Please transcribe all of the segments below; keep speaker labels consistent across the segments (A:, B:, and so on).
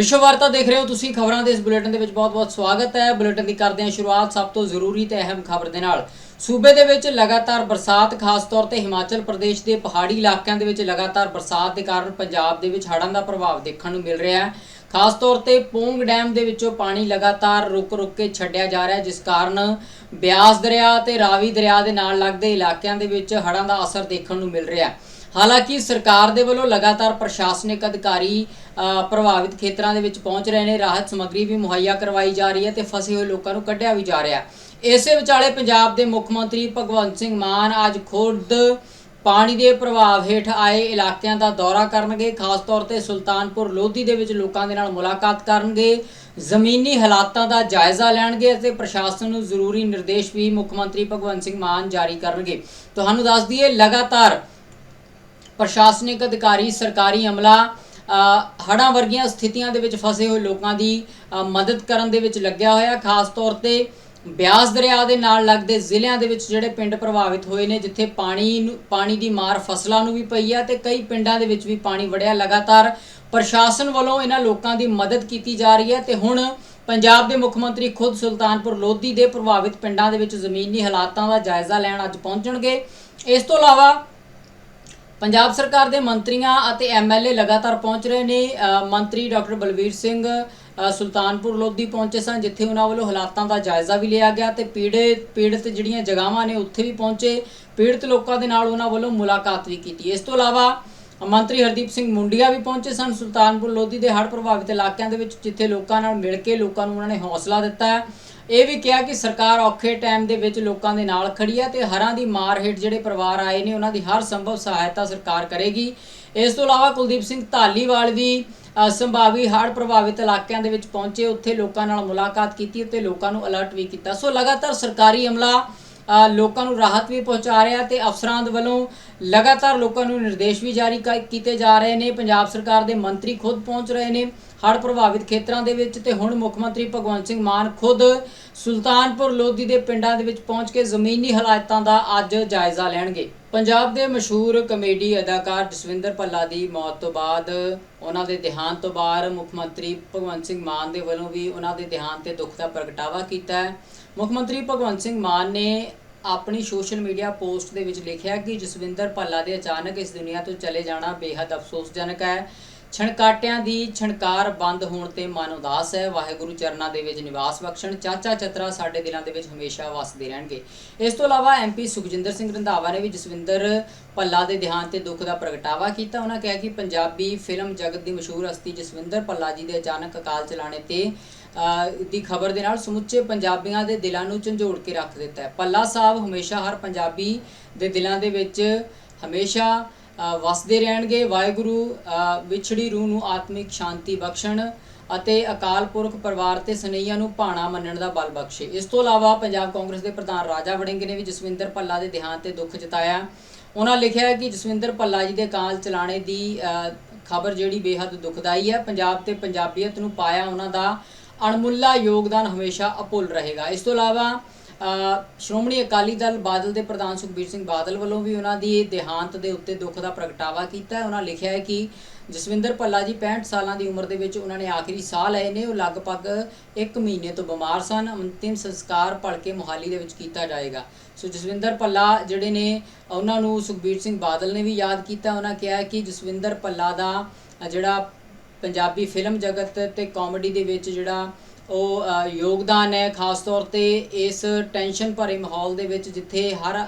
A: ਵਿਸ਼ਵ ਵਾਰਤਾ ਦੇਖ ਰਹੇ ਹੋ ਤੁਸੀਂ ਖਬਰਾਂ ਦੇ ਇਸ ਬੁਲੇਟਿਨ ਦੇ ਵਿੱਚ ਬਹੁਤ-ਬਹੁਤ ਸਵਾਗਤ ਹੈ। ਬੁਲੇਟਿਨ ਦੀ ਕਰਦੇ ਹਾਂ ਸ਼ੁਰੂਆਤ ਸਭ ਤੋਂ ਜ਼ਰੂਰੀ ਤੇ ਅਹਿਮ ਖਬਰ ਦੇ ਨਾਲ। ਸੂਬੇ ਦੇ ਵਿੱਚ ਲਗਾਤਾਰ ਬਰਸਾਤ, ਖਾਸ ਤੌਰ ਤੇ ਹਿਮਾਚਲ ਪ੍ਰਦੇਸ਼ ਦੇ ਪਹਾੜੀ ਇਲਾਕਿਆਂ ਦੇ ਵਿੱਚ ਲਗਾਤਾਰ ਬਰਸਾਤ ਦੇ ਕਾਰਨ ਪੰਜਾਬ ਦੇ ਵਿੱਚ ਹੜ੍ਹਾਂ ਦਾ ਪ੍ਰਭਾਵ ਦੇਖਣ ਨੂੰ ਮਿਲ ਰਿਹਾ ਹੈ। ਖਾਸ ਤੌਰ ਤੇ ਪੋਂਗ ਡੈਮ ਦੇ ਵਿੱਚੋਂ ਪਾਣੀ ਲਗਾਤਾਰ ਰੁਕ-ਰੁਕ ਕੇ ਛੱਡਿਆ ਜਾ ਰਿਹਾ ਜਿਸ ਕਾਰਨ ਬਿਆਸ ਦਰਿਆ ਤੇ ਰਾਵੀ ਦਰਿਆ ਦੇ ਨਾਲ ਲੱਗਦੇ ਇਲਾਕਿਆਂ ਦੇ ਵਿੱਚ ਹੜ੍ਹਾਂ ਦਾ ਅਸਰ ਦੇਖਣ ਨੂੰ ਮਿਲ ਰਿਹਾ ਹੈ। ਹਾਲਾਂਕਿ ਸਰਕਾਰ ਦੇ ਵੱਲੋਂ ਲਗਾਤਾਰ ਪ੍ਰਸ਼ਾਸਨਿਕ ਅਧਿਕਾਰੀ ਪ੍ਰਭਾਵਿਤ ਖੇਤਰਾਂ ਦੇ ਵਿੱਚ ਪਹੁੰਚ ਰਹੇ ਨੇ, ਰਾਹਤ ਸਮੱਗਰੀ ਵੀ ਮੁਹੱਈਆ ਕਰਵਾਈ ਜਾ ਰਹੀ ਹੈ ਤੇ ਫਸੇ ਹੋਏ ਲੋਕਾਂ ਨੂੰ ਕੱਢਿਆ ਵੀ ਜਾ ਰਿਹਾ ਇਸੇ ਵਿਚਾਲੇ ਪੰਜਾਬ ਦੇ ਮੁੱਖ ਮੰਤਰੀ ਭਗਵੰਤ ਸਿੰਘ ਮਾਨ ਅੱਜ ਖੁਦ ਪਾਣੀ ਦੇ ਪ੍ਰਭਾਵ ਹੇਠ ਆਏ ਇਲਾਕਿਆਂ ਦਾ ਦੌਰਾ ਕਰਨਗੇ, ਖਾਸ ਤੌਰ ਤੇ ਸੁਲਤਾਨਪੁਰ ਲੋਧੀ ਦੇ ਵਿੱਚ ਲੋਕਾਂ ਦੇ ਨਾਲ ਮੁਲਾਕਾਤ ਕਰਨਗੇ, ਜ਼ਮੀਨੀ ਹਾਲਾਤਾਂ ਦਾ ਜਾਇਜ਼ਾ ਲੈਣਗੇ ਅਤੇ ਪ੍ਰਸ਼ਾਸਨ ਨੂੰ ਜ਼ਰੂਰੀ ਨਿਰਦੇਸ਼ ਵੀ ਮੁੱਖ ਮੰਤਰੀ ਭਗਵੰਤ ਸਿੰਘ ਮਾਨ ਜਾਰੀ ਕਰਨਗੇ। ਤੁਹਾਨੂੰ ਦੱਸ ਦਈਏ, ਲਗਾਤਾਰ ਪ੍ਰਸ਼ਾਸਨਿਕ ਅਧਿਕਾਰੀ ਸਰਕਾਰੀ ਅਮਲਾ ਅ, ਹੜ੍ਹਾਂ ਵਰਗੀਆਂ ਸਥਿਤੀਆਂ ਦੇ ਵਿੱਚ ਫਸੇ ਹੋਏ ਲੋਕਾਂ ਦੀ ਮਦਦ ਕਰਨ ਦੇ ਵਿੱਚ ਲੱਗਿਆ ਹੋਇਆ। ਖਾਸ ਤੌਰ ਤੇ ਬਿਆਸ ਦਰਿਆ ਦੇ ਨਾਲ ਲੱਗਦੇ ਜ਼ਿਲ੍ਹਿਆਂ ਦੇ ਵਿੱਚ ਜਿਹੜੇ ਪਿੰਡ ਪ੍ਰਭਾਵਿਤ ਹੋਏ ਨੇ ਜਿੱਥੇ ਪਾਣੀ ਨੂੰ ਪਾਣੀ ਦੀ ਮਾਰ ਫਸਲਾਂ ਨੂੰ ਵੀ ਪਈ ਹੈ ਤੇ ਕਈ ਪਿੰਡਾਂ ਦੇ ਵਿੱਚ ਵੀ ਪਾਣੀ ਵੜਿਆ ਲਗਾਤਾਰ। ਪ੍ਰਸ਼ਾਸਨ ਵੱਲੋਂ ਇਹਨਾਂ ਲੋਕਾਂ ਦੀ ਮਦਦ ਕੀਤੀ ਜਾ ਰਹੀ ਹੈ ਤੇ ਹੁਣ ਪੰਜਾਬ ਦੇ ਮੁੱਖ ਮੰਤਰੀ ਖੁਦ ਸੁਲਤਾਨਪੁਰ ਲੋਧੀ ਦੇ ਪ੍ਰਭਾਵਿਤ ਪਿੰਡਾਂ ਦੇ ਵਿੱਚ ਜ਼ਮੀਨੀ ਹਾਲਾਤਾਂ ਦਾ ਜਾਇਜ਼ਾ ਲੈਣ ਅੱਜ ਪਹੁੰਚਣਗੇ। ਇਸ ਤੋਂ ਇਲਾਵਾ ਪੰਜਾਬ ਸਰਕਾਰ ਦੇ ਮੰਤਰੀਆਂ ਅਤੇ ਐਮਐਲਏ ਲਗਾਤਾਰ ਪਹੁੰਚ ਰਹੇ ਨੇ। ਮੰਤਰੀ ਡਾਕਟਰ ਬਲਵੀਰ ਸਿੰਘ ਸੁਲਤਾਨਪੁਰ ਲੋਧੀ ਪਹੁੰਚੇ ਸਨ, ਜਿੱਥੇ ਉਹਨਾਂ ਵੱਲੋਂ ਹਾਲਾਤਾਂ ਦਾ ਜਾਇਜ਼ਾ ਵੀ ਲਿਆ ਗਿਆ ਤੇ ਪੀੜੇ, ਪੀੜਤ ਜਿਹੜੀਆਂ ਜਗ੍ਹਾਵਾਂ ਨੇ ਉੱਥੇ ਵੀ ਪਹੁੰਚੇ। ਪੀੜਤ ਲੋਕਾਂ ਦੇ ਨਾਲ ਉਹਨਾਂ ਵੱਲੋਂ ਮੁਲਾਕਾਤ ਵੀ ਕੀਤੀ। ਇਸ ਤੋਂ ਇਲਾਵਾ ਮੰਤਰੀ ਹਰਦੀਪ ਸਿੰਘ ਮੁੰਡੀਆ ਵੀ ਪਹੁੰਚੇ ਸਨ, ਸੁਲਤਾਨਪੁਰ ਲੋਧੀ ਦੇ ਹੜ੍ਹ ਪ੍ਰਭਾਵਿਤ ਇਲਾਕਿਆਂ ਦੇ ਵਿੱਚ, ਜਿੱਥੇ ਲੋਕਾਂ ਨਾਲ ਮਿਲ ਕੇ ਲੋਕਾਂ ਨੂੰ ਉਹਨਾਂ ਨੇ ਹੌਸਲਾ ਦਿੱਤਾ। ਹੈ ਇਹ ਵੀ ਕਿਹਾ ਕਿ ਸਰਕਾਰ ਔਖੇ ਟਾਈਮ ਦੇ ਵਿੱਚ ਲੋਕਾਂ ਦੇ ਨਾਲ ਖੜੀ ਹੈ ਤੇ ਹਰਾਂ ਦੀ ਮਾਰ ਹੇਠ ਜਿਹੜੇ ਪਰਿਵਾਰ ਆਏ ਨੇ, ਉਹਨਾਂ ਦੀ ਹਰ ਸੰਭਵ ਸਹਾਇਤਾ ਸਰਕਾਰ ਕਰੇਗੀ। ਇਸ ਤੋਂ ਇਲਾਵਾ ਕੁਲਦੀਪ ਸਿੰਘ ਧਾਲੀਵਾਲ ਵੀ ਸੰਭਾਵੀ ਹੜ੍ਹ ਪ੍ਰਭਾਵਿਤ ਇਲਾਕਿਆਂ ਦੇ ਵਿੱਚ ਪਹੁੰਚੇ, ਉੱਥੇ ਲੋਕਾਂ ਨਾਲ ਮੁਲਾਕਾਤ ਕੀਤੀ ਤੇ ਲੋਕਾਂ ਨੂੰ ਅਲਰਟ ਵੀ ਕੀਤਾ। ਸੋ ਲਗਾਤਾਰ ਸਰਕਾਰੀ ਅਮਲਾ ਲੋਕਾਂ ਨੂੰ ਰਾਹਤ ਵੀ ਪਹੁੰਚਾ ਰਿਹਾ ਤੇ ਅਫਸਰਾਂ ਦੇ ਵੱਲੋਂ ਲਗਾਤਾਰ ਲੋਕਾਂ ਨੂੰ ਨਿਰਦੇਸ਼ ਵੀ ਜਾਰੀ ਕ- ਕੀਤੇ ਜਾ ਰਹੇ ਨੇ। ਪੰਜਾਬ ਸਰਕਾਰ ਦੇ ਮੰਤਰੀ ਖੁਦ ਪਹੁੰਚ ਰਹੇ ਨੇ। ਹੜ੍ਹ ਪ੍ਰਭਾਵਿਤ ਖੇਤਰਾਂ ਦੇ ਵਿੱਚ ਤੇ ਹੁਣ ਮੁੱਖ ਮੰਤਰੀ ਭਗਵੰਤ ਸਿੰਘ ਮਾਨ ਖੁਦ ਸੁਲਤਾਨਪੁਰ ਲੋਧੀ ਦੇ ਪਿੰਡਾਂ ਦੇ ਵਿੱਚ ਪਹੁੰਚ ਕੇ ਜ਼ਮੀਨੀ ਹਾਲਾਤਾਂ ਦਾ ਅੱਜ ਜਾਇਜ਼ਾ ਲੈਣਗੇ। ਪੰਜਾਬ ਦੇ ਮਸ਼ਹੂਰ ਕਮੇਡੀ ਅਦਾਕਾਰ ਜਸਵਿੰਦਰ ਭੱਲਾ ਦੀ ਮੌਤ ਤੋਂ ਬਾਅਦ ਉਹਨਾਂ ਦੇ ਦੇਹਾਂਤ ਤੋਂ ਬਾਅਦ ਮੁੱਖ ਮੰਤਰੀ ਭਗਵੰਤ ਸਿੰਘ ਮਾਨ ਦੇ ਵੱਲੋਂ ਵੀ ਉਹਨਾਂ ਦੇ ਦੇਹਾਂਤ ਤੇ ਦੁੱਖ ਦਾ ਪ੍ਰਗਟਾਵਾ ਕੀਤਾ ਹੈ। ਮੁੱਖ ਮੰਤਰੀ ਭਗਵੰਤ ਸਿੰਘ ਮਾਨ ਨੇ ਆਪਣੀ ਸੋਸ਼ਲ ਮੀਡੀਆ ਪੋਸਟ ਦੇ ਵਿੱਚ ਲਿਖਿਆ ਕਿ ਜਸਵਿੰਦਰ ਭੱਲਾ ਦੇ ਅਚਾਨਕ ਇਸ ਦੁਨੀਆ ਤੋਂ ਚਲੇ ਜਾਣਾ ਬੇहद ਅਫਸੋਸਜਨਕ ਹੈ। ਛਣਕਾਟਿਆਂ ਦੀ ਛਣਕਾਰ ਬੰਦ ਹੋਣ ਤੇ ਮਨ ਉਦਾਸ ਹੈ। ਵਾਹਿਗੁਰੂ ਚਰਨਾਂ ਦੇ ਵਿੱਚ ਨਿਵਾਸ ਬਖਸ਼ਣ, ਚਾਚਾ ਚਤਰਾ ਸਾਡੇ ਦਿਲਾਂ ਦੇ ਵਿੱਚ ਹਮੇਸ਼ਾ ਵਸਦੇ ਰਹਿਣਗੇ। ਇਸ ਤੋਂ ਇਲਾਵਾ ਐਮਪੀ ਸੁਖਜਿੰਦਰ ਸਿੰਘ ਰੰਧਾਵਾ ਨੇ ਵੀ ਜਸਵਿੰਦਰ ਭੱਲਾ ਦੇ ਦੇਹਾਂਤ ਤੇ ਦੁੱਖ ਦਾ ਪ੍ਰਗਟਾਵਾ ਕੀਤਾ। ਉਹਨਾਂ ਕਿਹਾ ਕਿ ਪੰਜਾਬੀ ਫਿਲਮ ਜਗਤ ਦੀ ਮਸ਼ਹੂਰ ਹਸਤੀ ਜਸਵਿੰਦਰ ਭੱਲਾ ਜੀ ਦੇ ਅਚਾਨਕ ਅਕਾਲ ਚਲਾਣੇ ਤੇ ਦੀ ਖਬਰ ਦੇ ਨਾਲ ਸਮੁੱਚੇ ਪੰਜਾਬੀਆਂ ਦੇ ਦਿਲਾਂ ਨੂੰ ਝੰਜੋੜ ਕੇ ਰੱਖ ਦਿੱਤਾ ਹੈ। ਪੱਲਾ ਸਾਹਿਬ ਹਮੇਸ਼ਾ ਹਰ ਪੰਜਾਬੀ ਦੇ ਦਿਲਾਂ ਦੇ ਵਿੱਚ ਹਮੇਸ਼ਾ ਵਸਦੇ ਰਹਿਣਗੇ। ਵਾਹਿਗੁਰੂ ਵਿਛੜੀ ਰੂਹ ਨੂੰ ਆਤਮਿਕ ਸ਼ਾਂਤੀ ਬਖਸ਼ਣ ਅਤੇ ਅਕਾਲ ਪੁਰਖ ਪਰਿਵਾਰ ਤੇ ਸਨਈਆਂ ਨੂੰ ਭਾਣਾ ਮੰਨਣ ਦਾ ਬਲ ਬਖਸ਼ੇ। ਇਸ ਤੋਂ ਇਲਾਵਾ ਪੰਜਾਬ ਕਾਂਗਰਸ ਦੇ ਪ੍ਰਧਾਨ ਰਾਜਾ ਵੜਿੰਗ ਨੇ ਵੀ ਜਸਵਿੰਦਰ ਭੱਲਾ ਦੇ ਦੇਹਾਂਤ ਤੇ ਦੁੱਖ ਜਤਾਇਆ। ਉਹਨਾਂ ਲਿਖਿਆ ਕਿ ਜਸਵਿੰਦਰ ਭੱਲਾ ਜੀ ਦੇ ਕਾਲ ਚਲਾਣੇ ਦੀ ਖਬਰ ਜਿਹੜੀ ਬੇहद ਦੁਖਦਾਈ ਹੈ। ਪੰਜਾਬ ਤੇ ਪੰਜਾਬੀਅਤ ਨੂੰ ਪਾਇਆ ਉਹਨਾਂ ਦਾ ਅਣਮੁੱਲਾ ਯੋਗਦਾਨ ਹਮੇਸ਼ਾ ਅਭੁੱਲ ਰਹੇਗਾ। ਇਸ ਤੋਂ ਇਲਾਵਾ ਸ਼੍ਰੋਮਣੀ ਅਕਾਲੀ ਦਲ ਬਾਦਲ ਦੇ ਪ੍ਰਧਾਨ ਸੁਖਬੀਰ ਸਿੰਘ ਬਾਦਲ ਵੱਲੋਂ ਵੀ ਉਹਨਾਂ ਦੀ ਦੇਹਾਂਤ ਦੇ ਉੱਤੇ ਦੁੱਖ ਦਾ ਪ੍ਰਗਟਾਵਾ ਕੀਤਾ ਹੈ। ਉਹਨਾਂ ਲਿਖਿਆ ਹੈ ਕਿ ਜਸਵਿੰਦਰ ਭੱਲਾ ਜੀ 65 ਸਾਲਾਂ ਦੀ ਉਮਰ ਦੇ ਵਿੱਚ ਉਹਨਾਂ ਨੇ ਆਖਰੀ ਸਾਹ ਲਏ ਨੇ। ਉਹ ਲਗਭਗ 1 ਮਹੀਨੇ ਤੋਂ ਬਿਮਾਰ ਸਨ। ਅੰਤਿਮ ਸੰਸਕਾਰ ਭਲਕੇ ਮੁਹਾਲੀ ਦੇ ਵਿੱਚ ਕੀਤਾ ਜਾਏਗਾ। ਸੋ ਜਸਵਿੰਦਰ ਭੱਲਾ ਜਿਹੜੇ ਨੇ, ਉਹਨਾਂ ਨੂੰ ਸੁਖਬੀਰ ਸਿੰਘ ਬਾਦਲ ਨੇ ਵੀ ਯਾਦ ਕੀਤਾ। ਉਹਨਾਂ ਕਿਹਾ ਕਿ ਜਸਵਿੰਦਰ ਭੱਲਾ ਦਾ ਜਿਹੜਾ ਪੰਜਾਬੀ ਫਿਲਮ ਜਗਤ ਤੇ ਕਾਮੇਡੀ ਦੇ ਵਿੱਚ ਜਿਹੜਾ ਉਹ ਯੋਗਦਾਨ ਹੈ ਖਾਸ ਤੌਰ ਤੇ ਇਸ ਟੈਨਸ਼ਨ ਭਰੇ ਮਾਹੌਲ ਦੇ ਵਿੱਚ ਜਿੱਥੇ ਹਰ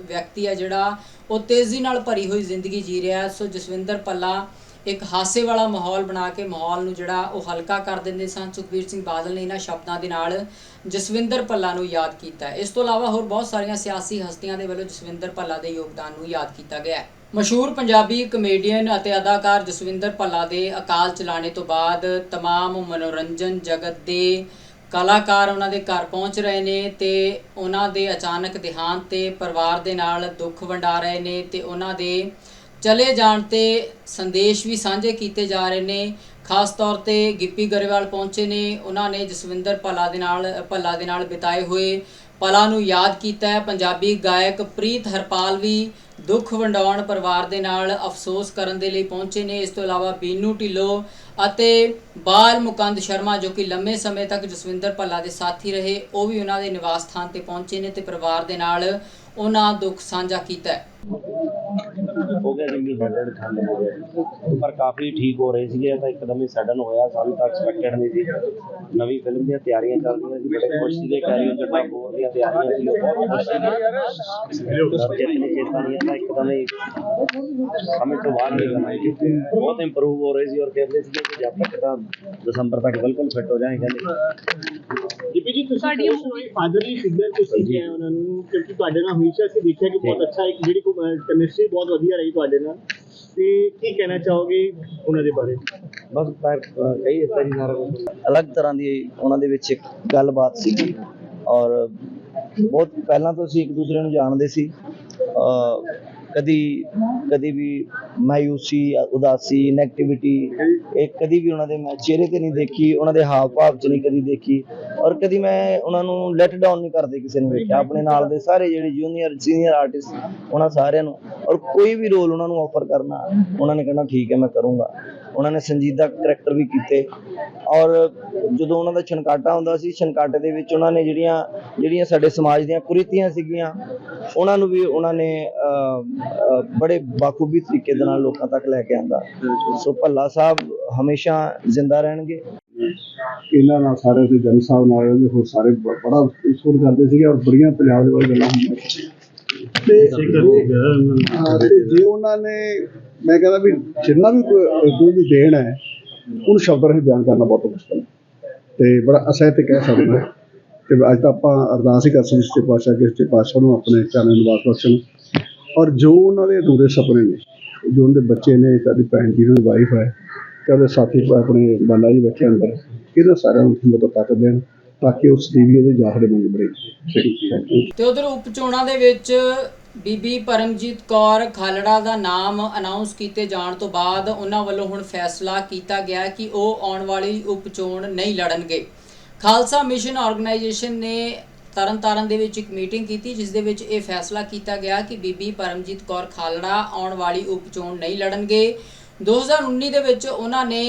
A: ਵਿਅਕਤੀ ਹੈ ਜਿਹੜਾ ਉਹ ਤੇਜ਼ੀ ਨਾਲ ਭਰੀ ਹੋਈ ਜ਼ਿੰਦਗੀ ਜੀ ਰਿਹਾ ਸੋ ਜਸਵਿੰਦਰ ਪੱਲਾ ਇੱਕ ਹਾਸੇ ਵਾਲਾ ਮਾਹੌਲ ਬਣਾ ਕੇ ਮਾਹੌਲ ਨੂੰ ਜਿਹੜਾ ਉਹ ਹਲਕਾ ਕਰ ਦਿੰਦੇ ਸਨ। ਸੁਖਬੀਰ ਸਿੰਘ ਬਾਦਲ ਨੇ ਇਹਨਾਂ ਸ਼ਬਦਾਂ ਦੇ ਨਾਲ ਜਸਵਿੰਦਰ ਪੱਲਾ ਨੂੰ ਯਾਦ ਕੀਤਾ ਹੈ। ਇਸ ਤੋਂ ਇਲਾਵਾ ਹੋਰ ਬਹੁਤ ਸਾਰੀਆਂ ਸਿਆਸੀ ਹਸਤੀਆਂ ਦੇ ਵੱਲੋਂ ਜਸਵਿੰਦਰ ਪੱਲਾ ਦੇ ਯੋਗਦਾਨ ਨੂੰ ਯਾਦ ਕੀਤਾ ਗਿਆ ਹੈ ਮਸ਼ਹੂਰ ਪੰਜਾਬੀ ਕਮੇਡੀਅਨ ਅਤੇ ਅਦਾਕਾਰ ਜਸਵਿੰਦਰ ਭੱਲਾ ਦੇ ਅਕਾਲ ਚਲਾਣੇ ਤੋਂ ਬਾਅਦ तमाम ਮਨੋਰੰਜਨ ਜਗਤ ਦੇ ਕਲਾਕਾਰ ਉਹਨਾਂ ਦੇ ਘਰ ਪਹੁੰਚ ਰਹੇ ਨੇ ਤੇ ਉਹਨਾਂ ਦੇ ਅਚਾਨਕ ਦੇਹਾਂਤ ਤੇ ਪਰਿਵਾਰ ਦੇ ਨਾਲ ਦੁੱਖ ਵੰਡਾ ਰਹੇ ਨੇ ਤੇ ਉਹਨਾਂ ਦੇ ਚਲੇ ਜਾਣ ਤੇ ਸੰਦੇਸ਼ ਵੀ ਸਾਂਝੇ ਕੀਤੇ ਜਾ ਰਹੇ ਨੇ ਖਾਸ ਤੌਰ ਤੇ ਗਿੱਪੀ ਗਰੇਵਾਲ ਪਹੁੰਚੇ ਨੇ। ਉਹਨਾਂ ਨੇ ਜਸਵਿੰਦਰ ਭੱਲਾ ਦੇ ਨਾਲ, ਭੱਲਾ ਦੇ ਨਾਲ ਬਿਤਾਏ ਹੋਏ ਪਲਾਂ ਨੂੰ ਯਾਦ ਕੀਤਾ ਹੈ। ਪੰਜਾਬੀ ਗਾਇਕ ਪ੍ਰੀਤ ਹਰਪਾਲ ਵੀ ਦੁੱਖ ਵੰਡਾਉਣ ਪਰਿਵਾਰ ਦੇ ਨਾਲ ਅਫਸੋਸ ਕਰਨ ਦੇ ਲਈ ਪਹੁੰਚੇ ਨੇ। ਇਸ ਤੋਂ ਇਲਾਵਾ ਬੀਨੂ ਢਿੱਲੋਂ ਅਤੇ ਬਾਲ ਮੁਕੰਦ ਸ਼ਰਮਾ, ਜੋ ਕਿ ਲੰਮੇ ਸਮੇਂ ਤੱਕ ਜਸਵਿੰਦਰ ਭੱਲਾ ਦੇ ਸਾਥੀ ਰਹੇ, ਉਹ ਵੀ ਉਹਨਾਂ ਦੇ ਨਿਵਾਸ ਸਥਾਨ ਤੇ ਪਹੁੰਚੇ ਨੇ ਤੇ ਪਰਿਵਾਰ ਦੇ ਨਾਲ ਉਹਨਾਂ ਦੁੱਖ ਸਾਂਝਾ ਕੀਤਾ ਹੈ।
B: ਹੋ ਗਿਆ ਜਿੰਨੀ ਹੰਡਰਡ ਠੰਡ ਹੋ ਗਿਆ ਪਰ ਕਾਫੀ ਠੀਕ ਹੋ ਰਹੇ ਸੀਗੇ ਤਾਂ ਇੱਕਦਮ ਹੀ ਸਡਨ ਹੋਇਆ ਸਾਨੂੰ ਤਾਂ ਐਕਸਪੈਕਟਡ ਨਹੀਂ ਸੀ। ਨਵੀਂ ਫਿਲਮ ਦੀਆਂ ਤਿਆਰੀਆਂ ਚੱਲ ਰਹੀਆਂ ਸੀ ਬੜੇ ਖੁਸ਼ ਸੀਗੇ ਕੈਰੀਅਰ ਜੱਟਾ ਫੋਰ ਦੀਆਂ ਤਿਆਰੀਆਂ ਸੀ ਬਹੁਤ ਖੁਸ਼ ਸੀਗੇ। ਜਿੰਨੇ ਚੇਤਾ ਨਹੀਂ ਆਇਆ ਇੱਕਦਮ ਹੀ ਸਮੇਂ ਤੋਂ ਬਾਹਰ ਨਹੀਂ ਗਏ ਬਹੁਤ ਇੰਪਰੂਵ ਹੋ ਰਹੇ ਸੀ ਔਰ ਕਹਿੰਦੇ ਸੀਗੇ ਕਿ ਜਦ ਤੱਕ ਤਾਂ ਦਸੰਬਰ ਤੱਕ ਬਿਲਕੁਲ ਫਿੱਟ ਹੋ ਜਾਏ ਕਹਿੰਦੇ
C: ਦੀਪੀ ਜੀ ਤੁਸੀਂ ਕੋਈ ਫਾਦਰਲੀ ਫਿਗਰ ਤੁਸੀਂ ਕਿਹਾ ਉਹਨਾਂ ਨੂੰ ਕਿਉਂਕਿ ਤੁਹਾਡੇ ਨਾਲ ਹਮੇਸ਼ਾ ਅਸੀਂ ਦੇਖਿਆ ਕਿ ਬਹੁਤ ਅੱਛਾ ਇੱਕ ਜਿਹੜੀ ਕੈਮਿਸਟਰੀ ਬਹੁਤ ਵਧੀਆ ਰਹੀ ਤੁਹਾਡੇ ਨਾਲ। ਤੇ ਕੀ ਕਹਿਣਾ ਚਾਹੋਗੇ ਉਹਨਾਂ ਦੇ ਬਾਰੇ?
B: ਬਸ ਪਰ ਕਈ ਇਸ ਤਰ੍ਹਾਂ ਸਾਰਾ ਕੁਝ।
D: ਅਲੱਗ ਤਰ੍ਹਾਂ ਦੀ ਉਹਨਾਂ ਦੇ ਵਿੱਚ ਇੱਕ ਗੱਲਬਾਤ ਸੀਗੀ ਔਰ ਬਹੁਤ ਪਹਿਲਾਂ ਤੋਂ ਅਸੀਂ ਇੱਕ ਦੂਸਰੇ ਨੂੰ ਜਾਣਦੇ ਸੀ। ਅ ਕਦੀ ਕਦੀ ਵੀ ਮਾਯੂਸੀ, ਉਦਾਸੀ ਨੈਗੇਟਿਵਿਟੀ ਇਹ ਕਦੀ ਵੀ ਉਹਨਾਂ ਦੇ ਮੈਂ ਚਿਹਰੇ ਤੇ ਨਹੀਂ ਦੇਖੀ, ਉਹਨਾਂ ਦੇ ਹਾਵ ਭਾਵ ਚ ਨਹੀਂ ਕਦੀ ਦੇਖੀ ਔਰ ਕਦੀ ਮੈਂ ਉਹਨਾਂ ਨੂੰ ਲੈਟ ਡਾਊਨ ਨਹੀਂ ਕਰਦੇ ਕਿਸੇ ਨੂੰ ਵੇਖਿਆ। ਆਪਣੇ ਨਾਲ ਦੇ ਸਾਰੇ ਜਿਹੜੇ ਜੂਨੀਅਰ ਸੀਨੀਅਰ ਆਰਟਿਸਟ ਉਹਨਾਂ ਸਾਰਿਆਂ ਨੂੰ ਔਰ ਕੋਈ ਵੀ ਰੋਲ ਉਹਨਾਂ ਨੂੰ ਆਫਰ ਕਰਨਾ, ਉਹਨਾਂ ਨੇ ਕਹਿਣਾ, ਠੀਕ ਹੈ, ਮੈਂ ਕਰੂੰਗਾ। ਉਹਨਾਂ ਨੇ ਸੰਜੀਦਾ ਕਰੈਕਟਰ ਵੀ ਕੀਤੇ। ਔਰ ਜਦੋਂ ਉਹਨਾਂ ਦਾ ਛਣਕਾਟਾ ਹੁੰਦਾ ਸੀ ਛਣਕਾਟੇ ਦੇ ਵਿੱਚ ਉਹਨਾਂ ਨੇ ਜਿਹੜੀਆਂ ਜਿਹੜੀਆਂ ਸਾਡੇ ਸਮਾਜ ਦੀਆਂ ਕੁਰੀਤੀਆਂ ਸੀਗੀਆਂ ਉਹਨਾਂ ਨੂੰ ਵੀ ਉਹਨਾਂ ਨੇ ਬੜੇ ਬਾਖੂਬੀ ਤਰੀਕੇ ਦੇ ਨਾਲ ਲੋਕਾਂ ਤੱਕ ਲੈ ਕੇ ਆਂਦਾ। ਸੋ ਭੱਲਾ ਸਾਹਿਬ ਹਮੇਸ਼ਾ ਜ਼ਿੰਦਾ ਰਹਿਣਗੇ।
E: ਇਹਨਾਂ ਨਾਲ ਸਾਰੇ ਤੇ ਜਨ ਸਾਹਿਬ ਨਾਲ ਇਹਦੇ ਹੋਰ ਸਾਰੇ ਬੜਾ ਸ਼ੋਰ ਕਰਦੇ ਸੀਗੇ ਔਰ ਬੜੀਆਂ ਪੰਜਾਬ ਦੇ ਬਾਰੇ ਗੱਲਾਂ ਹੁੰਦੀਆਂ ਸੀ। ਤੇ ਹਾਂ, ਤੇ ਜੇ ਉਹਨਾਂ ਨੇ ਮੈਂ ਕਹਿੰਦਾ ਵੀ ਜਿੰਨਾ ਵੀ ਕੋਈ ਵੀ ਦੇਣ ਹੈ, ਉਹਨੂੰ ਸ਼ਬਦਾਂ ਰਾਹੀਂ ਬਿਆਨ ਕਰਨਾ ਬਹੁਤ ਮੁਸ਼ਕਲ ਹੈ। ਤੇ ਬੜਾ ਅਸਹਿ ਤੇ ਕਹਿ ਸਕਦੇ ਤੇ ਅੱਜ ਤਾਂ ਆਪਾਂ ਅਰਦਾਸ ਹੀ ਕਰ ਸਕਦੇ ਸੱਚੇ ਪਾਤਸ਼ਾਹ ਕਿ ਸੱਚੇ ਪਾਤਸ਼ਾਹ ਨੂੰ ਆਪਣੇ ਚਾਨਣ ਨਿਵਾਸ ਬਖਸ਼ਣ ਔਰ ਜੋ ਉਹਨਾਂ ਦੇ ਅਧੂਰੇ ਸੁਪਨੇ ਨੇ, ਜੋ ਉਹਨਾਂ ਦੇ ਬੱਚੇ ਨੇ, ਸਾਡੀ ਭੈਣ ਜੀ ਦੀ ਵਾਈਫ ਹੈ, ਤੇ ਉਹਦੇ ਸਾਥੀ ਆਪਣੇ ਬਾਲਾ ਜੀ ਬੈਠੇ ਅੰਦਰ ਇਹਨਾਂ ਸਾਰਿਆਂ ਨੂੰ ਹਿੰਮਤ ਤਾਕਤ ਦੇਣ ਤਾਂ ਕਿ ਉਸ ਦੀ ਵੀ ਉਹਦੇ ਜਾਹੜੇ ਮੰਗ ਬੜੇ।
A: ਤੇ ਉਧਰ ਉਪ ਦੇ ਵਿੱਚ ਬੀਬੀ ਪਰਮਜੀਤ ਕੌਰ ਖਾਲੜਾ ਦਾ ਨਾਮ ਅਨਾਉਂਸ ਕੀਤੇ ਜਾਣ ਤੋਂ ਬਾਅਦ ਉਹਨਾਂ ਵੱਲੋਂ ਹੁਣ ਫੈਸਲਾ ਕੀਤਾ ਗਿਆ ਕਿ ਉਹ ਆਉਣ ਵਾਲੀ ਉਪ ਚੋਣ ਨਹੀਂ ਲੜਨਗੇ। ਖਾਲਸਾ ਮਿਸ਼ਨ ਆਰਗੇਨਾਈਜੇਸ਼ਨ ਨੇ ਤਰਨਤਾਰਨ ਦੇ ਵਿੱਚ ਇੱਕ ਮੀਟਿੰਗ ਕੀਤੀ, ਜਿਸ ਦੇ ਵਿੱਚ ਇਹ ਫੈਸਲਾ ਕੀਤਾ ਗਿਆ ਕਿ ਬੀਬੀ ਪਰਮਜੀਤ ਕੌਰ ਖਾਲੜਾ ਆਉਣ ਵਾਲੀ ਉਪ ਚੋਣ ਨਹੀਂ ਲੜਨਗੇ। 2019 ਦੇ ਵਿੱਚ ਉਹਨਾਂ ਨੇ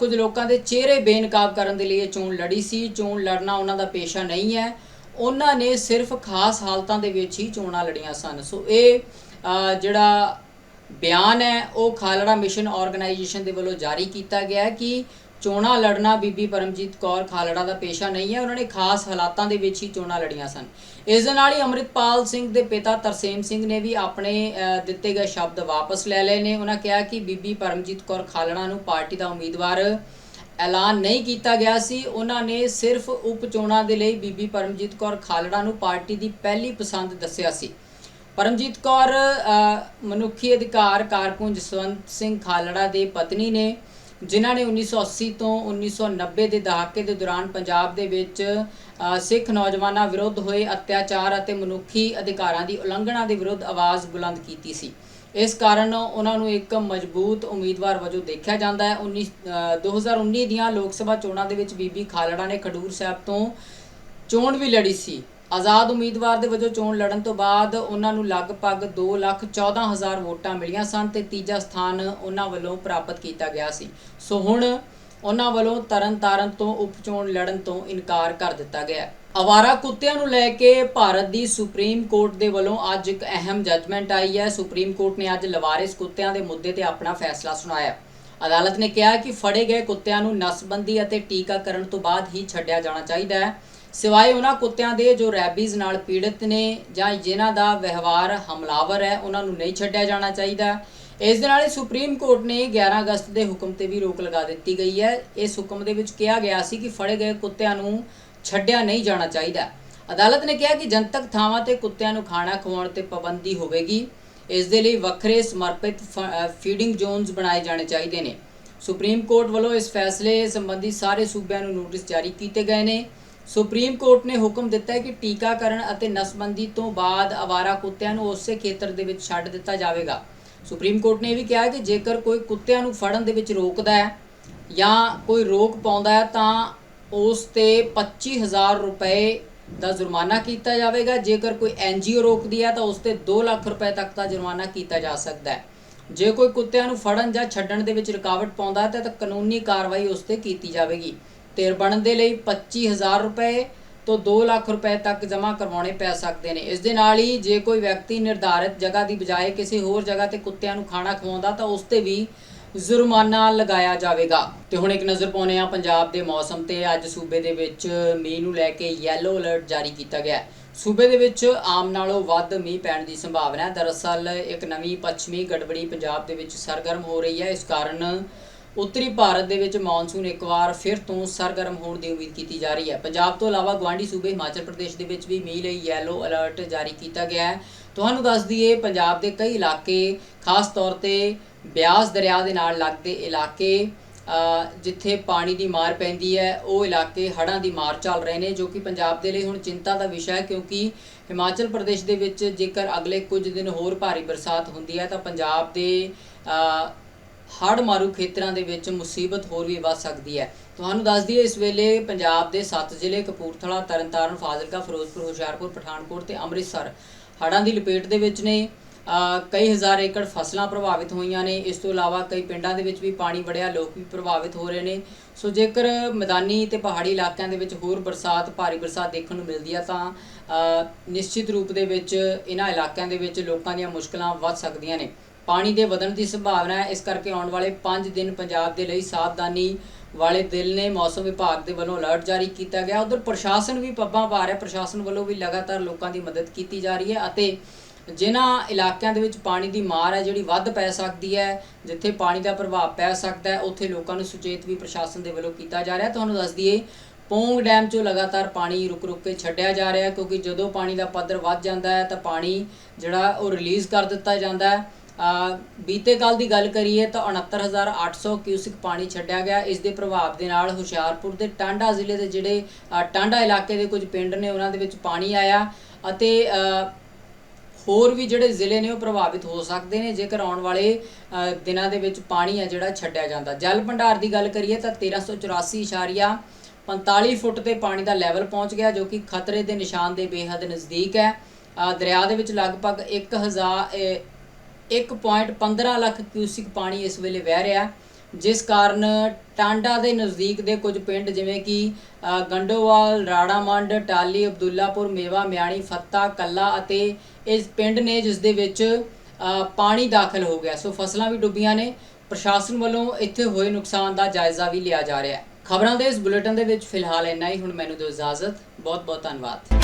A: ਕੁਝ ਲੋਕਾਂ ਦੇ ਚਿਹਰੇ ਬੇਨਕਾਬ ਕਰਨ ਦੇ ਲਈ ਇਹ ਚੋਣ ਲੜੀ ਸੀ। ਚੋਣ ਲੜਨਾ ਉਹਨਾਂ ਦਾ ਪੇਸ਼ਾ ਨਹੀਂ ਹੈ। ਉਹਨਾਂ ਨੇ ਸਿਰਫ ਖਾਸ ਹਾਲਤਾਂ ਦੇ ਵਿੱਚ ਹੀ ਚੋਣਾਂ ਲੜੀਆਂ ਸਨ। ਸੋ ਇਹ ਜਿਹੜਾ ਬਿਆਨ ਹੈ, ਉਹ ਖਾਲੜਾ ਮਿਸ਼ਨ ਆਰਗੇਨਾਈਜੇਸ਼ਨ ਦੇ ਵੱਲੋਂ ਜਾਰੀ ਕੀਤਾ ਗਿਆ ਹੈ ਕਿ ਚੋਣਾਂ ਲੜਨਾ ਬੀਬੀ ਪਰਮਜੀਤ ਕੌਰ ਖਾਲੜਾ ਦਾ ਪੇਸ਼ਾ ਨਹੀਂ ਹੈ। ਉਹਨਾਂ ਨੇ ਖਾਸ ਹਾਲਾਤਾਂ ਦੇ ਵਿੱਚ ਹੀ ਚੋਣਾਂ ਲੜੀਆਂ ਸਨ। ਇਸ ਦੇ ਨਾਲ ਹੀ ਅੰਮ੍ਰਿਤਪਾਲ ਸਿੰਘ ਦੇ ਪਿਤਾ ਤਰਸੇਮ ਸਿੰਘ ਨੇ ਵੀ ਆਪਣੇ ਦਿੱਤੇ ਗਏ ਸ਼ਬਦ ਵਾਪਸ ਲੈ ਲਏ ਨੇ। ਉਹਨਾਂ ਕਿਹਾ ਕਿ ਬੀਬੀ ਪਰਮਜੀਤ ਕੌਰ ਖਾਲੜਾ ਨੂੰ ਪਾਰਟੀ ਦਾ ਉਮੀਦਵਾਰ ਐਲਾਨ ਨਹੀਂ ਕੀਤਾ ਗਿਆ ਸੀ। ਉਹਨਾਂ ਨੇ ਸਿਰਫ ਉਪ ਚੋਣਾਂ ਦੇ ਲਈ ਬੀਬੀ ਪਰਮਜੀਤ ਕੌਰ ਖਾਲੜਾ ਨੂੰ ਪਾਰਟੀ ਦੀ ਪਹਿਲੀ ਪਸੰਦ ਦੱਸਿਆ ਸੀ। ਪਰਮਜੀਤ ਕੌਰ ਮਨੁੱਖੀ ਅਧਿਕਾਰ ਕਾਰਕੁਨ ਜਸਵੰਤ ਸਿੰਘ ਖਾਲੜਾ ਦੇ ਪਤਨੀ ਨੇ, ਜਿਨ੍ਹਾਂ ਨੇ 1980 ਤੋਂ 1990 ਦੇ ਦਹਾਕੇ ਦੇ ਦੌਰਾਨ ਪੰਜਾਬ ਦੇ ਵਿੱਚ ਸਿੱਖ ਨੌਜਵਾਨਾਂ ਵਿਰੁੱਧ ਹੋਏ ਅਤਿਆਚਾਰ ਅਤੇ ਮਨੁੱਖੀ ਅਧਿਕਾਰਾਂ ਦੀ ਉਲੰਘਣਾ ਦੇ ਵਿਰੁੱਧ ਆਵਾਜ਼ ਬੁਲੰਦ ਕੀਤੀ ਸੀ। ਇਸ ਕਾਰਨ ਉਹਨਾਂ ਨੂੰ ਇੱਕ ਮਜ਼ਬੂਤ ਉਮੀਦਵਾਰ ਵਜੋਂ ਦੇਖਿਆ ਜਾਂਦਾ ਹੈ। 19 ਅ, 2019 ਦੀਆਂ ਲੋਕ ਸਭਾ ਚੋਣਾਂ ਦੇ ਵਿੱਚ ਬੀਬੀ ਖਾਲੜਾ ਨੇ ਖਡੂਰ ਸਾਹਿਬ ਤੋਂ ਚੋਣ ਵੀ ਲੜੀ ਸੀ। ਆਜ਼ਾਦ ਉਮੀਦਵਾਰ ਦੇ ਵਜੋਂ ਚੋਣ ਲੜਨ ਤੋਂ ਬਾਅਦ ਉਹਨਾਂ ਨੂੰ ਲਗਭਗ 214000 ਵੋਟਾਂ ਮਿਲੀਆਂ ਸਨ ਤੇ ਤੀਜਾ ਸਥਾਨ ਉਹਨਾਂ ਵੱਲੋਂ ਪ੍ਰਾਪਤ ਕੀਤਾ ਗਿਆ ਸੀ। ਸੋ ਹੁਣ ਉਹਨਾਂ ਵੱਲੋਂ ਤਰਨਤਾਰਨ ਤੋਂ ਉਪਚੋਣ ਲੜਨ ਤੋਂ ਇਨਕਾਰ ਕਰ ਦਿੱਤਾ ਗਿਆ ਹੈ। ਅਵਾਰਾ ਕੁੱਤਿਆਂ ਨੂੰ ਲੈ ਕੇ ਭਾਰਤ ਦੀ ਸੁਪਰੀਮ ਕੋਰਟ ਦੇ ਵੱਲੋਂ ਅੱਜ ਇੱਕ ਅਹਿਮ ਜੱਜਮੈਂਟ ਆਈ ਹੈ। ਸੁਪਰੀਮ ਕੋਰਟ ਨੇ ਅੱਜ ਲਵਾਰਿਸ ਕੁੱਤਿਆਂ ਦੇ ਮੁੱਦੇ ਤੇ ਆਪਣਾ ਫੈਸਲਾ ਸੁਣਾਇਆ ਅਦਾਲਤ ਨੇ ਕਿਹਾ ਕਿ ਫੜੇ ਗਏ ਕੁੱਤਿਆਂ ਨੂੰ ਨਸਬੰਦੀ ਅਤੇ ਟੀਕਾਕਰਨ ਤੋਂ ਬਾਅਦ ਹੀ ਛੱਡਿਆ ਜਾਣਾ ਚਾਹੀਦਾ ਹੈ। ਸਿਵਾਏ ਉਹਨਾਂ ਕੁੱਤਿਆਂ ਦੇ ਜੋ ਰੈਬੀਜ਼ ਨਾਲ ਪੀੜਤ ਨੇ ਜਾਂ ਜਿਨ੍ਹਾਂ ਦਾ ਵਿਵਹਾਰ ਹਮਲਾਵਰ ਹੈ, ਉਹਨਾਂ ਨੂੰ ਨਹੀਂ ਛੱਡਿਆ ਜਾਣਾ ਚਾਹੀਦਾ। ਇਸ ਦੇ ਨਾਲ ਹੀ ਸੁਪਰੀਮ ਕੋਰਟ ਨੇ 11 ਅਗਸਤ ਦੇ ਹੁਕਮ ਤੇ ਵੀ ਰੋਕ ਲਗਾ ਦਿੱਤੀ ਗਈ ਹੈ। ਇਸ ਹੁਕਮ ਦੇ ਵਿੱਚ ਕਿਹਾ ਗਿਆ ਸੀ ਕਿ ਫੜੇ ਗਏ ਕੁੱਤਿਆਂ ਨੂੰ ਛੱਡਿਆ ਨਹੀਂ ਜਾਣਾ ਚਾਹੀਦਾ। ਅਦਾਲਤ ਨੇ ਕਿਹਾ ਕਿ ਜਨਤਕ ਥਾਵਾਂ ਤੇ ਕੁੱਤਿਆਂ ਨੂੰ ਖਾਣਾ ਖਵਾਉਣ ਤੇ ਪਾਬੰਦੀ ਹੋਵੇਗੀ। ਇਸ ਦੇ ਲਈ ਵੱਖਰੇ ਸਮਰਪਿਤ ਫੀਡਿੰਗ ਜ਼ੋਨਸ ਬਣਾਏ ਜਾਣੇ ਚਾਹੀਦੇ ਨੇ। ਸੁਪਰੀਮ ਕੋਰਟ ਵੱਲੋਂ ਇਸ ਫੈਸਲੇ ਸੰਬੰਧੀ ਸਾਰੇ ਸੂਬਿਆਂ ਨੂੰ ਨੋਟਿਸ ਜਾਰੀ ਕੀਤੇ ਗਏ ਨੇ। ਸੁਪਰੀਮ ਕੋਰਟ ਨੇ ਹੁਕਮ ਦਿੱਤਾ ਹੈ ਕਿ ਟੀਕਾਕਰਨ ਅਤੇ ਨਸਬੰਦੀ ਤੋਂ ਬਾਅਦ ਆਵਾਰਾ ਕੁੱਤਿਆਂ ਨੂੰ ਉਸੇ ਖੇਤਰ ਦੇ ਵਿੱਚ ਛੱਡ ਦਿੱਤਾ ਜਾਵੇਗਾ। ਸੁਪਰੀਮ ਕੋਰਟ ਨੇ ਇਹ ਵੀ ਕਿਹਾ ਕਿ ਜੇਕਰ ਕੋਈ ਕੁੱਤਿਆਂ ਨੂੰ ਫੜਨ ਦੇ ਵਿੱਚ ਰੋਕਦਾ ਹੈ ਜਾਂ ਕੋਈ ਰੋਕ ਪਾਉਂਦਾ ਹੈ ਤਾਂ ਉਸ ਤੇ 25000 ਰੁਪਏ ਦਾ ਜੁਰਮਾਨਾ ਕੀਤਾ ਜਾਵੇਗਾ। ਜੇਕਰ ਕੋਈ ਐਨਜੀਓ ਰੋਕਦੀ ਹੈ ਤਾਂ ਉਸ ਤੇ 2 ਲੱਖ ਰੁਪਏ ਤੱਕ ਦਾ ਜੁਰਮਾਨਾ ਕੀਤਾ ਜਾ ਸਕਦਾ ਹੈ। ਜੇ ਕੋਈ ਕੁੱਤਿਆਂ ਨੂੰ ਫੜਨ ਜਾਂ ਛੱਡਣ ਦੇ ਵਿੱਚ ਰੁਕਾਵਟ ਪਾਉਂਦਾ ਹੈ ਤਾਂ ਕਾਨੂੰਨੀ ਕਾਰਵਾਈ ਉਸ ਤੇ ਕੀਤੀ ਜਾਵੇਗੀ। ਧਿਰ ਬਣਨ ਦੇ ਲਈ 25000 ਰੁਪਏ ਤੋਂ 2 ਲੱਖ ਰੁਪਏ ਤੱਕ ਜਮ੍ਹਾਂ ਕਰਵਾਉਣੇ ਪੈ ਸਕਦੇ ਨੇ। ਇਸ ਦੇ ਨਾਲ ਹੀ ਜੇ ਕੋਈ ਵਿਅਕਤੀ ਨਿਰਧਾਰਿਤ ਜਗ੍ਹਾ ਦੀ ਬਜਾਏ ਕਿਸੇ ਹੋਰ ਜਗ੍ਹਾ ਤੇ ਕੁੱਤਿਆਂ ਨੂੰ ਖਾਣਾ ਖਵਾਉਂਦਾ ਤਾਂ ਉਸ ਤੇ ਵੀ ਜੁਰਮਾਨਾ ਲਗਾਇਆ ਜਾਵੇਗਾ। ਤੇ ਹੁਣ ਇੱਕ ਨਜ਼ਰ ਪਾਉਂਦੇ ਆ ਪੰਜਾਬ ਦੇ ਮੌਸਮ ਤੇ। ਅੱਜ ਸੂਬੇ ਦੇ ਵਿੱਚ ਮੀਂਹ ਨੂੰ ਲੈ ਕੇ ਯੈਲੋ ਅਲਰਟ ਜਾਰੀ ਕੀਤਾ ਗਿਆ ਹੈ। ਸੂਬੇ ਦੇ ਵਿੱਚ ਆਮ ਨਾਲੋਂ ਵੱਧ ਮੀਂਹ ਪੈਣ ਦੀ ਸੰਭਾਵਨਾ ਹੈ। ਦਰਅਸਲ ਇੱਕ ਨਵੀਂ ਪੱਛਮੀ ਗੜਬੜੀ ਪੰਜਾਬ ਦੇ ਵਿੱਚ ਸਰਗਰਮ ਹੋ ਰਹੀ ਹੈ। ਇਸ ਕਾਰਨ ਉੱਤਰੀ ਭਾਰਤ ਦੇ ਵਿੱਚ ਮੌਨਸੂਨ ਇੱਕ ਵਾਰ ਫਿਰ ਤੋਂ ਸਰਗਰਮ ਹੋਣ ਦੀ ਉਮੀਦ ਕੀਤੀ ਜਾ ਰਹੀ ਹੈ। ਪੰਜਾਬ ਤੋਂ ਇਲਾਵਾ ਗਵਾਂਢੀ ਸੂਬੇ ਹਿਮਾਚਲ ਪ੍ਰਦੇਸ਼ ਦੇ ਵਿੱਚ ਵੀ ਮੀਂਹ ਲਈ ਯੈਲੋ ਅਲਰਟ ਜਾਰੀ ਕੀਤਾ ਗਿਆ ਹੈ। ਤੁਹਾਨੂੰ ਦੱਸ ਦਈਏ ਪੰਜਾਬ ਦੇ ਕਈ ਇਲਾਕੇ ਖਾਸ ਤੌਰ ਤੇ ਬਿਆਸ ਦਰਿਆ ਦੇ ਨਾਲ ਲੱਗਦੇ ਇਲਾਕੇ ਜਿੱਥੇ ਪਾਣੀ ਦੀ ਮਾਰ ਪੈਂਦੀ ਹੈ ਉਹ ਇਲਾਕੇ ਹੜ੍ਹਾਂ ਦੀ ਮਾਰ ਚੱਲ ਰਹੇ ਨੇ ਜੋ ਕਿ ਪੰਜਾਬ ਦੇ ਲਈ ਹੁਣ ਚਿੰਤਾ ਦਾ ਵਿਸ਼ਾ ਹੈ ਕਿਉਂਕਿ ਹਿਮਾਚਲ ਪ੍ਰਦੇਸ਼ ਦੇ ਵਿੱਚ ਜੇਕਰ ਅਗਲੇ ਕੁਝ ਦਿਨ ਹੋਰ ਭਾਰੀ ਬਰਸਾਤ ਹੁੰਦੀ ਹੈ ਤਾਂ ਪੰਜਾਬ ਦੇ ਅ, ਹੜ੍ਹ ਮਾਰੂ ਖੇਤਰਾਂ ਦੇ ਵਿੱਚ ਮੁਸੀਬਤ ਹੋਰ ਵੀ ਵੱਧ ਸਕਦੀ ਹੈ। ਤੁਹਾਨੂੰ ਦੱਸ ਦਈਏ ਇਸ ਵੇਲੇ ਪੰਜਾਬ ਦੇ 7 ਜ਼ਿਲ੍ਹੇ ਕਪੂਰਥਲਾ ਤਰਨਤਾਰਨ ਫਾਜ਼ਿਲਕਾ ਫਿਰੋਜ਼ਪੁਰ ਹੁਸ਼ਿਆਰਪੁਰ ਪਠਾਨਕੋਟ ਤੇ ਅੰਮ੍ਰਿਤਸਰ ਹੜ੍ਹਾਂ ਦੀ ਲਪੇਟ ਦੇ ਵਿੱਚ ਨੇ। ਕਈ ਹਜ਼ਾਰ ਏਕੜ ਫਸਲਾਂ ਪ੍ਰਭਾਵਿਤ ਹੋਈਆਂ ਨੇ। ਇਸ ਤੋਂ ਇਲਾਵਾ ਕਈ ਪਿੰਡਾਂ ਦੇ ਵਿੱਚ ਵੀ ਪਾਣੀ ਵੜਿਆ, ਲੋਕ ਵੀ ਪ੍ਰਭਾਵਿਤ ਹੋ ਰਹੇ ਨੇ। ਸੋ ਜੇਕਰ ਮੈਦਾਨੀ ਤੇ ਪਹਾੜੀ ਇਲਾਕਿਆਂ ਦੇ ਵਿੱਚ ਹੋਰ ਬਰਸਾਤ, ਭਾਰੀ ਬਰਸਾਤ ਦੇਖਣ ਨੂੰ ਮਿਲਦੀ ਆ ਤਾਂ ਨਿਸ਼ਚਿਤ ਰੂਪ ਦੇ ਵਿੱਚ ਇਹਨਾਂ ਇਲਾਕਿਆਂ ਦੇ ਵਿੱਚ ਲੋਕਾਂ ਦੀਆਂ ਮੁਸ਼ਕਲਾਂ ਵੱਧ ਸਕਦੀਆਂ ਨੇ। ਪਾਣੀ ਦੇ ਵਧਣ ਦੀ ਸੰਭਾਵਨਾ ਹੈ। ਇਸ ਕਰਕੇ ਆਉਣ ਵਾਲੇ 5 ਦਿਨ ਪੰਜਾਬ ਦੇ ਲਈ ਸਾਵਧਾਨੀ ਵਾਲੇ ਦਿਲ ਨੇ ਮੌਸਮ ਵਿਭਾਗ ਦੇ ਵੱਲੋਂ ਅਲਰਟ ਜਾਰੀ ਕੀਤਾ ਗਿਆ। ਉਧਰ ਪ੍ਰਸ਼ਾਸਨ ਵੀ ਪੱਬਾਂ ਪਾ ਰਿਹਾ। ਪ੍ਰਸ਼ਾਸਨ ਵੱਲੋਂ ਵੀ ਲਗਾਤਾਰ ਲੋਕਾਂ ਦੀ ਮਦਦ ਕੀਤੀ ਜਾ ਰਹੀ ਹੈ ਅਤੇ ਜਿਨ੍ਹਾਂ ਇਲਾਕਿਆਂ ਦੇ ਵਿੱਚ ਪਾਣੀ ਦੀ ਮਾਰ ਹੈ, ਜਿਹੜੀ ਵੱਧ ਪੈ ਸਕਦੀ ਹੈ, ਜਿੱਥੇ ਪਾਣੀ ਦਾ ਪ੍ਰਭਾਵ ਪੈ ਸਕਦਾ ਹੈ, ਉੱਥੇ ਲੋਕਾਂ ਨੂੰ ਸੁਚੇਤ ਵੀ ਪ੍ਰਸ਼ਾਸਨ ਦੇ ਵੱਲੋਂ ਕੀਤਾ ਜਾ ਰਿਹਾ। ਤੁਹਾਨੂੰ ਦੱਸ ਦਈਏ, ਪੌਂਗ ਡੈਮ 'ਚੋਂ ਲਗਾਤਾਰ ਪਾਣੀ ਰੁਕ ਰੁਕ ਕੇ ਛੱਡਿਆ ਜਾ ਰਿਹਾ ਕਿਉਂਕਿ ਜਦੋਂ ਪਾਣੀ ਦਾ ਪੱਧਰ ਵੱਧ ਜਾਂਦਾ ਹੈ, ਤਾਂ ਪਾਣੀ ਜਿਹੜਾ ਉਹ ਰਿਲੀਜ਼ ਕਰ ਦਿੱਤਾ ਜਾਂਦਾ ਹੈ। ਬੀਤੇ ਕੱਲ ਦੀ ਗੱਲ ਕਰੀਏ ਤਾਂ 69800 ਕਿਊਸਿਕ ਪਾਣੀ ਛੱਡਿਆ ਗਿਆ। ਇਸ ਦੇ ਪ੍ਰਭਾਵ ਦੇ ਨਾਲ ਹੁਸ਼ਿਆਰਪੁਰ ਦੇ ਟਾਂਡਾ ਜ਼ਿਲ੍ਹੇ ਦੇ ਜਿਹੜੇ ਟਾਂਡਾ ਇਲਾਕੇ ਦੇ ਕੁਝ ਪਿੰਡ ਨੇ, ਉਹਨਾਂ ਦੇ ਵਿੱਚ ਪਾਣੀ ਆਇਆ ਅਤੇ ਹੋਰ ਵੀ ਜਿਹੜੇ ਜ਼ਿਲ੍ਹੇ ਨੇ ਉਹ ਪ੍ਰਭਾਵਿਤ ਹੋ ਸਕਦੇ ਨੇ, ਜੇਕਰ ਆਉਣ ਵਾਲੇ ਦਿਨਾਂ ਦੇ ਵਿੱਚ ਪਾਣੀ ਆ ਜਿਹੜਾ ਛੱਡਿਆ ਜਾਂਦਾ। ਜਲ ਭੰਡਾਰ ਦੀ ਗੱਲ ਕਰੀਏ ਤਾਂ 1384.45 ਫੁੱਟ ਤੇ ਪਾਣੀ ਦਾ ਲੈਵਲ ਪਹੁੰਚ ਗਿਆ, ਜੋ ਕਿ ਖਤਰੇ ਦੇ ਨਿਸ਼ਾਨ ਦੇ ਬੇਹੱਦ ਨਜ਼ਦੀਕ ਹੈ। ਦਰਿਆ ਦੇ ਵਿੱਚ ਲਗਭਗ 1000 1.15 ਲੱਖ ਕਿਊਸਿਕ ਪਾਣੀ ਇਸ ਵੇਲੇ ਵਹਿ ਰਿਹਾ ਜਿਸ ਕਾਰਨ ਟਾਂਡਾ ਦੇ ਨਜ਼ਦੀਕ ਦੇ ਕੁਝ ਪਿੰਡ ਜਿਵੇਂ ਕਿ ਅ, ਗੰਡੋਵਾਲ ਰਾੜਾਮੰਡ ਟਾਲੀ ਅਬਦੁੱਲਾਪੁਰ ਮੇਵਾ ਮਿਆਣੀ ਫੱਤਾ ਕੱਲਾ ਅਤੇ ਇਸ ਪਿੰਡ ਨੇ ਜਿਸ ਦੇ ਵਿੱਚ ਪਾਣੀ ਦਾਖਲ ਹੋ ਗਿਆ। ਸੋ ਫਸਲਾਂ ਵੀ ਡੁੱਬੀਆਂ ਨੇ। ਪ੍ਰਸ਼ਾਸਨ ਵੱਲੋਂ ਇੱਥੇ ਹੋਏ ਨੁਕਸਾਨ ਦਾ ਜਾਇਜ਼ਾ ਵੀ ਲਿਆ ਜਾ ਰਿਹਾ ਹੈ। ਖਬਰਾਂ ਦੇ ਇਸ ਬੁਲੇਟਿਨ ਦੇ ਵਿੱਚ ਫਿਲਹਾਲ ਇੰਨਾ ਹੀ। ਹੁਣ ਮੈਨੂੰ ਦਿਓ ਇਜਾਜ਼ਤ। ਬਹੁਤ ਬਹੁਤ ਧੰਨਵਾਦ।